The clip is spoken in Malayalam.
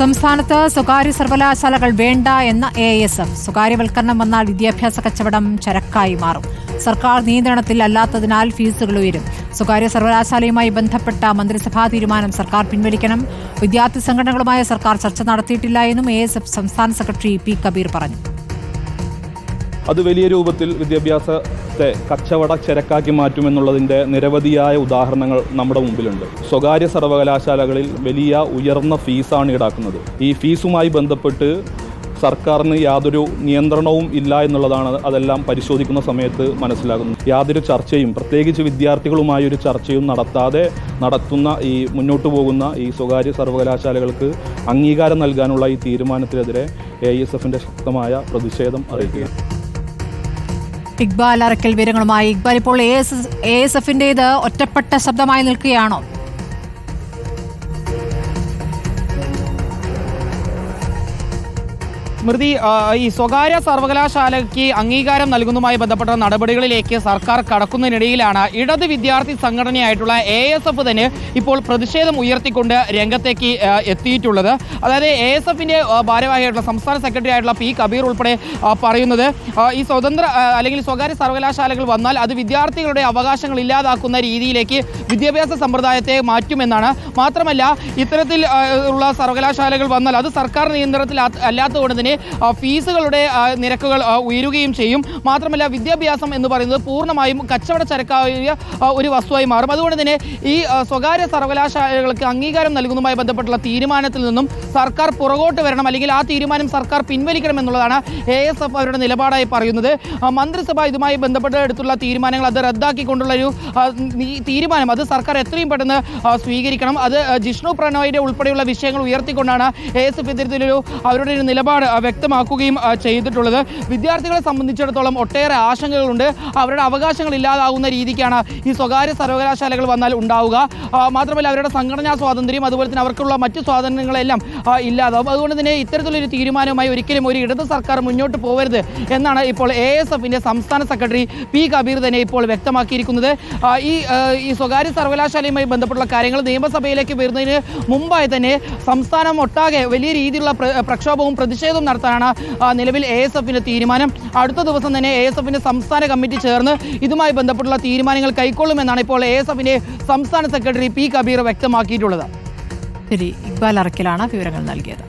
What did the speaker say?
സംസ്ഥാനത്ത് സ്വകാര്യ സർവകലാശാലകൾ വേണ്ട എന്ന എ എസ് എഫ് സ്വകാര്യവൽക്കരണം വന്നാൽ വിദ്യാഭ്യാസ കച്ചവടം ചരക്കായി മാറും. സർക്കാർ നിയന്ത്രണത്തിൽ അല്ലാത്തതിനാൽ ഫീസുകൾ ഉയരും. സ്വകാര്യ സർവകലാശാലയുമായി ബന്ധപ്പെട്ട മന്ത്രിസഭാ തീരുമാനം സർക്കാർ പിൻവലിക്കണം. വിദ്യാർത്ഥി സംഘടനകളുമായി സർക്കാർ ചർച്ച നടത്തിയിട്ടില്ല എന്നും എ എസ് എഫ് സംസ്ഥാന സെക്രട്ടറി പി കബീർ പറഞ്ഞു. അത് വലിയ രൂപത്തിൽ വിദ്യാഭ്യാസത്തെ കച്ചവട ചരക്കാക്കി മാറ്റുമെന്നുള്ളതിന്റെ നിരവധിയായ ഉദാഹരണങ്ങൾ നമ്മുടെ മുമ്പിലുണ്ട്. സ്വകാര്യ സർവകലാശാലകളിൽ വലിയ ഉയർന്ന ഫീസാണ് ഈടാക്കുന്നത്. ഈ ഫീസുമായി ബന്ധപ്പെട്ട് സർക്കാരിന് യാതൊരു നിയന്ത്രണവും ഇല്ല എന്നുള്ളതാണ് അതെല്ലാം പരിശോധിക്കുന്ന സമയത്ത് മനസ്സിലാകുന്നത്. യാതൊരു ചർച്ചയും പ്രത്യേകിച്ച് വിദ്യാർത്ഥികളുമായി ഒരു ചർച്ചയും നടത്താതെ നടത്തുന്ന ഈ മുന്നോട്ട് പോകുന്ന ഈ സ്വകാര്യ സർവകലാശാലകൾക്ക് അംഗീകാരം നൽകാനുള്ള ഈ തീരുമാനത്തിനെതിരെ എ ഐ എസ് എഫിന്റെ ശക്തമായ പ്രതിഷേധം അറിയിക്കുക ഇക്ബാൽ അറക്കൽ വിവരങ്ങളുമായി. ഇക്ബാൽ ഇപ്പോൾ എ എസ് എ ഒറ്റപ്പെട്ട ശബ്ദമായി നിൽക്കുകയാണോ? സ്മൃതി ഈ സ്വകാര്യ സർവകലാശാലയ്ക്ക് അംഗീകാരം നൽകുന്നതുമായി ബന്ധപ്പെട്ട നടപടികളിലേക്ക് സർക്കാർ കടക്കുന്നതിനിടയിലാണ്. ഇടത് വിദ്യാർത്ഥി സംഘടനയായിട്ടുള്ള എ എസ് എഫ് തന്നെ ഇപ്പോൾ പ്രതിഷേധം ഉയർത്തിക്കൊണ്ട് രംഗത്തേക്ക് എത്തിയിട്ടുള്ളത്. അതായത് എ എസ് എഫിന്റെ ഭാരവാഹിയായിട്ടുള്ള സംസ്ഥാന സെക്രട്ടറി ആയിട്ടുള്ള പി കബീർ ഉൾപ്പെടെ പറയുന്നത് ഈ സ്വതന്ത്ര അല്ലെങ്കിൽ സ്വകാര്യ സർവകലാശാലകൾ വന്നാൽ അത് വിദ്യാർത്ഥികളുടെ അവകാശങ്ങൾ ഇല്ലാതാക്കുന്ന രീതിയിലേക്ക് വിദ്യാഭ്യാസ സമ്പ്രദായത്തെ മാറ്റുമെന്നാണ്. മാത്രമല്ല ഇത്തരത്തിൽ ഉള്ള സർവകലാശാലകൾ വന്നാൽ അത് സർക്കാർ നിയന്ത്രണത്തിൽ അല്ലാത്തതുകൊണ്ട് തന്നെ ഫീസുകളുടെ നിരക്കുകൾ ഉയരുകയും ചെയ്യും. മാത്രമല്ല വിദ്യാഭ്യാസം എന്ന് പറയുന്നത് പൂർണമായും കച്ചവട ചരക്കായ ഒരു വസ്തുവായി മാറും. അതുകൊണ്ട് തന്നെ ഈ സ്വകാര്യ സർവകലാശാലകൾക്ക് അംഗീകാരം നൽകുന്നതുമായി ബന്ധപ്പെട്ടുള്ള തീരുമാനത്തിൽ നിന്നും സർക്കാർ പുറകോട്ട് വരണം അല്ലെങ്കിൽ ആ തീരുമാനം സർക്കാർ പിൻവലിക്കണം എന്നുള്ളതാണ് എ എസ് എഫ് അവരുടെ നിലപാടായി പറയുന്നത്. മന്ത്രിസഭ ഇതുമായി ബന്ധപ്പെട്ട് എടുത്തുള്ള തീരുമാനങ്ങൾ അത് റദ്ദാക്കിക്കൊണ്ടുള്ള ഒരു തീരുമാനം അത് സർക്കാർ എത്രയും പെട്ടെന്ന് സ്വീകരിക്കണം. അത് ജിഷ്ണു പ്രണോയിയുടെ ഉൾപ്പെടെയുള്ള വിഷയങ്ങൾ ഉയർത്തിക്കൊണ്ടാണ് എ എസ് എഫ് ഇത്തരത്തിലൊരു അവരുടെ ഒരു നിലപാട് വ്യക്തമാക്കുകയും ചെയ്തിട്ടുള്ളത്. വിദ്യാർത്ഥികളെ സംബന്ധിച്ചിടത്തോളം ഒട്ടേറെ ആശങ്കകളുണ്ട്. അവരുടെ അവകാശങ്ങൾ ഇല്ലാതാകുന്ന രീതിക്കാണ് ഈ സ്വകാര്യ സർവകലാശാലകൾ വന്നാൽ ഉണ്ടാവുക. മാത്രമല്ല അവരുടെ സംഘടനാ സ്വാതന്ത്ര്യം അതുപോലെ തന്നെ അവർക്കുള്ള മറ്റ് സ്വാതന്ത്ര്യങ്ങളെല്ലാം ഇല്ലാതാവും. അതുകൊണ്ട് തന്നെ ഇത്തരത്തിലൊരു തീരുമാനവുമായി ഒരിക്കലും ഒരു ഇടത് സർക്കാർ മുന്നോട്ട് പോകരുത് എന്നാണ് ഇപ്പോൾ എ എസ് എഫിന്റെ സംസ്ഥാന സെക്രട്ടറി പി. കബീർ തന്നെ ഇപ്പോൾ വ്യക്തമാക്കിയിരിക്കുന്നത്. ഈ ഈ സ്വകാര്യ സർവകലാശാലയുമായി ബന്ധപ്പെട്ടുള്ള കാര്യങ്ങൾ നിയമസഭയിലേക്ക് വരുന്നതിന് മുമ്പായി തന്നെ സംസ്ഥാനം ഒട്ടാകെ വലിയ രീതിയിലുള്ള പ്രക്ഷോഭവും പ്രതിഷേധവും നടത്താനാണ് നിലവിൽ എ എസ് എഫിന്റെ തീരുമാനം. അടുത്ത ദിവസം തന്നെ എ എസ് എഫിന്റെ സംസ്ഥാന കമ്മിറ്റി ചേർന്ന് ഇതുമായി ബന്ധപ്പെട്ടുള്ള തീരുമാനങ്ങൾ കൈക്കൊള്ളുമെന്നാണ് ഇപ്പോൾ എ എസ് എഫിന്റെ സംസ്ഥാന സെക്രട്ടറി പി കബീർ വ്യക്തമാക്കിയിട്ടുള്ളത്. ശരി ഇക്ബാൽ അറക്കലാണ് വിവരങ്ങൾ നൽകിയത്.